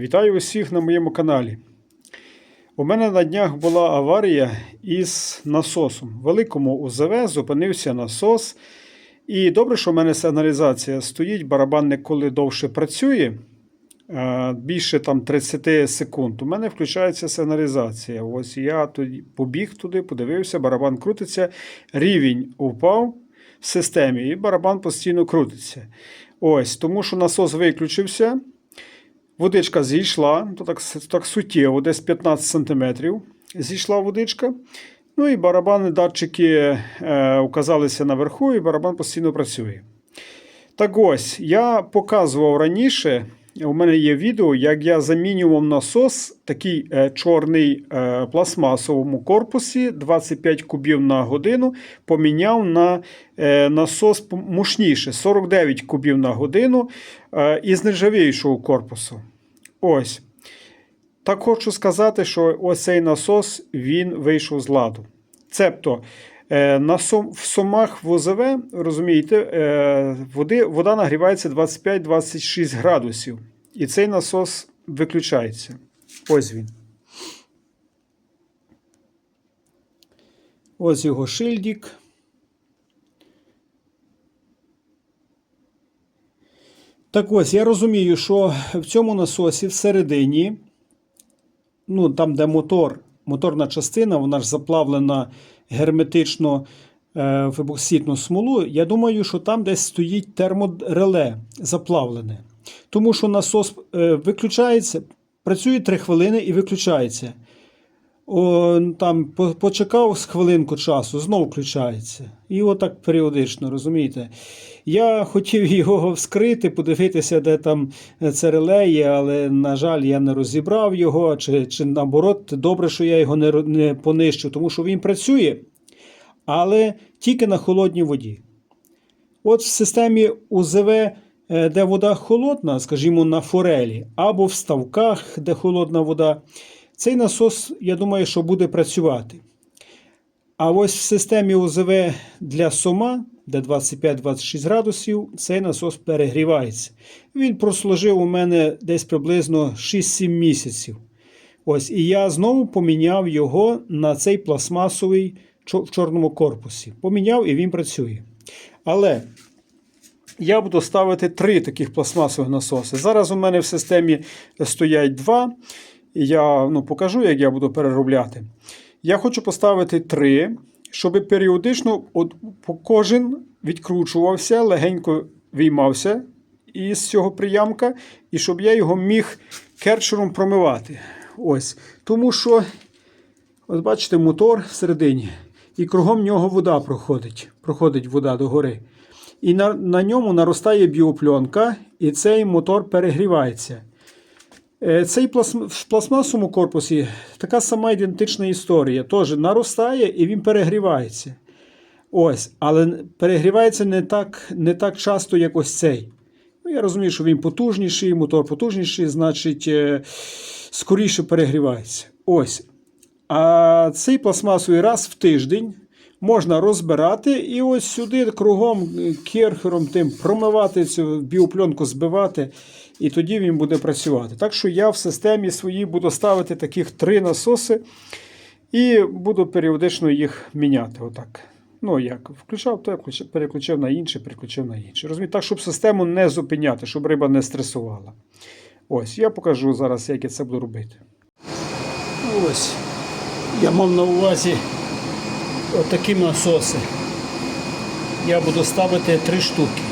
Вітаю усіх на моєму каналі. У мене на днях була аварія із насосом. В великому УЗВ зупинився насос. І добре, що в мене сигналізація стоїть, барабанник, коли довше працює, більше там 30 секунд. У мене включається сигналізація. Ось я тоді побіг туди, подивився, барабан крутиться, рівень упав в системі, і барабан постійно крутиться. Ось, тому що насос виключився. Водичка зійшла, то так, так суттєво, десь 15 см зійшла водичка. Ну і барабани, датчики е, указалися наверху, і барабан постійно працює. Так ось, я показував раніше, у мене є відео, як я замінював насос, такий е, чорний е, пластмасовому корпусі, 25 кубів на годину, поміняв на е, насос мощніше, 49 кубів на годину із нержавіючого корпусу. Ось. Так хочу сказати, що ось цей насос він вийшов з ладу. Цебто, на сом, в сомах в ОЗВ, розумієте, е, води, вода нагрівається 25-26 градусів. І цей насос виключається. Ось він. Ось його шильдик. Так ось, я розумію, що в цьому насосі всередині, ну там, де мотор, моторна частина, вона ж заплавлена герметично е, в ебокситну смолу. Я думаю, що там десь стоїть термореле заплавлене. Тому що насос е, виключається, працює 3 хвилини і виключається. О, там почекав з хвилинку часу, знову включається. І отак періодично, розумієте? Я хотів його вскрити, подивитися, де там це реле є, але, на жаль, я не розібрав його, чи, чи наоборот, добре, що я його не, не понищив, тому що він працює, але тільки на холодній воді. От в системі УЗВ, е, де вода холодна, скажімо, на форелі, або в ставках, де холодна вода, цей насос, я думаю, що буде працювати. А ось в системі УЗВ для сома, де 25-26 градусів, цей насос перегрівається. Він прослужив у мене десь приблизно 6-7 місяців. Ось, і я знову поміняв його на цей пластмасовий в чорному корпусі. Поміняв і він працює. Але я буду ставити три таких пластмасових насоси. Зараз у мене в системі стоять два. І Я ну, покажу, як я буду переробляти. Я хочу поставити три, щоб періодично от, кожен відкручувався, легенько виймався із цього приямка, і щоб я його міг керчером промивати. Ось. Тому що, от бачите, мотор всередині, і кругом нього вода проходить. Проходить вода догори. І на, на ньому наростає біопленка, і цей мотор перегрівається. Е, Цей в пластмасовому корпусі така сама ідентична історія. Теж наростає і він перегрівається. Ось, але перегрівається не так, не так часто, як ось цей. Ну, я розумію, що він потужніший, мотор потужніший, значить, е, скоріше перегрівається. Ось. А цей пластмасовий раз в тиждень можна розбирати і ось сюди кругом е, керхером тим промивати цю біопленку, збивати, і тоді він буде працювати. Так що я в системі своїй буду ставити таких три насоси і буду періодично їх міняти. Отак. Ну, як включав, то я переключив на інший, переключив на інший. Розумієте, так, щоб систему не зупиняти, щоб риба не стресувала. Ось, я покажу зараз, як я це буду робити. Ось. Я мав на увазі отакі насоси. Я буду ставити три штуки.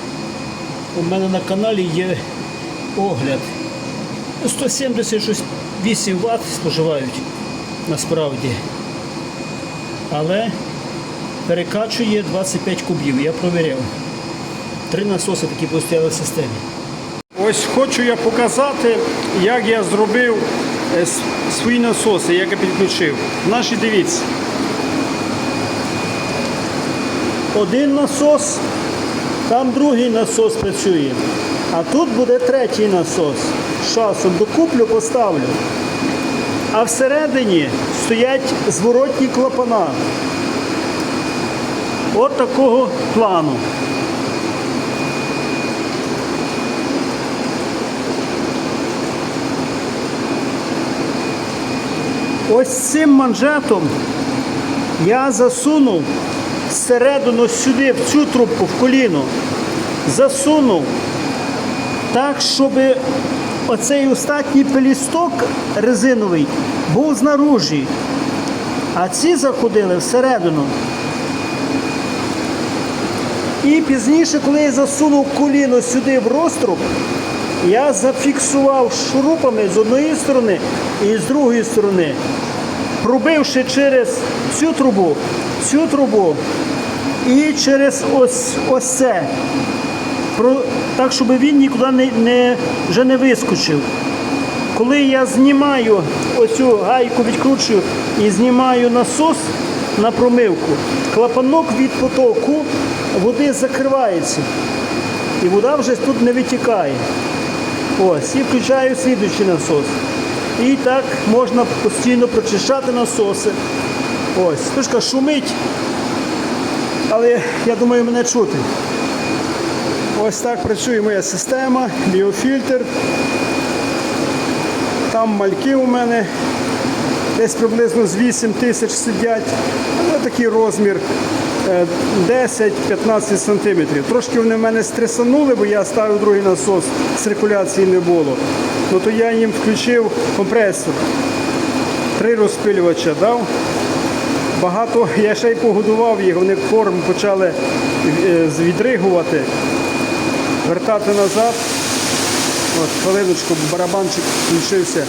У мене на каналі є огляд. 178 Вт споживають насправді. Але перекачує 25 кубів. Я провіряв. Три насоси такі постояли в системі. Ось хочу я показати, як я зробив е, свої насоси, як я підключив. Наші дивіться. Один насос, там другий насос працює. А тут буде третій насос. З часом докуплю, поставлю. А всередині стоять зворотні клапана. От такого плану. Ось цим манжетом я засунув всередину сюди, в цю трубку, в коліно. Засунув так, щоб оцей остатній пелісток резиновий був знаружі. А ці заходили всередину. І пізніше, коли я засунув коліно сюди в розтруб, я зафіксував шурупами з одної сторони і з другої сторони, пробивши через цю трубу, цю трубу і через ось, ось це. Про- Так, щоб він нікуди не, не, вже не вискочив. Коли я знімаю оцю гайку, відкручую і знімаю насос на промивку, клапанок від потоку води закривається. І вода вже тут не витікає. Ось, і включаю слідуючий насос. І так можна постійно прочищати насоси. Ось, трошки шумить, але я думаю, мене чути. Ось так працює моя система, біофільтр. Там мальки у мене десь приблизно з 8 тисяч сидять. Ось такий розмір е, 10-15 сантиметрів. Трошки вони в мене стресанули, бо я ставив другий насос, циркуляції не було. Ну то я їм включив компресор. Три розпилювача дав. Багато, я ще й погодував їх, вони корм почали е, відригувати, вертати назад. От, хвилиночку, барабанчик включився.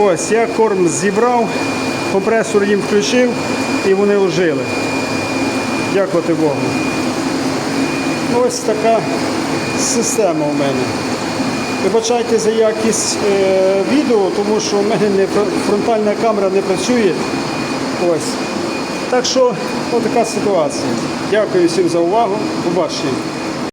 Ось, я корм зібрав, компресор їм включив і вони ожили. Дякувати Богу. Ось така система у мене. Вибачайте за якість е, відео, тому що в мене не, фронтальна камера не працює. Ось. Так що, отака ситуація. Дякую всім за увагу. Побачення.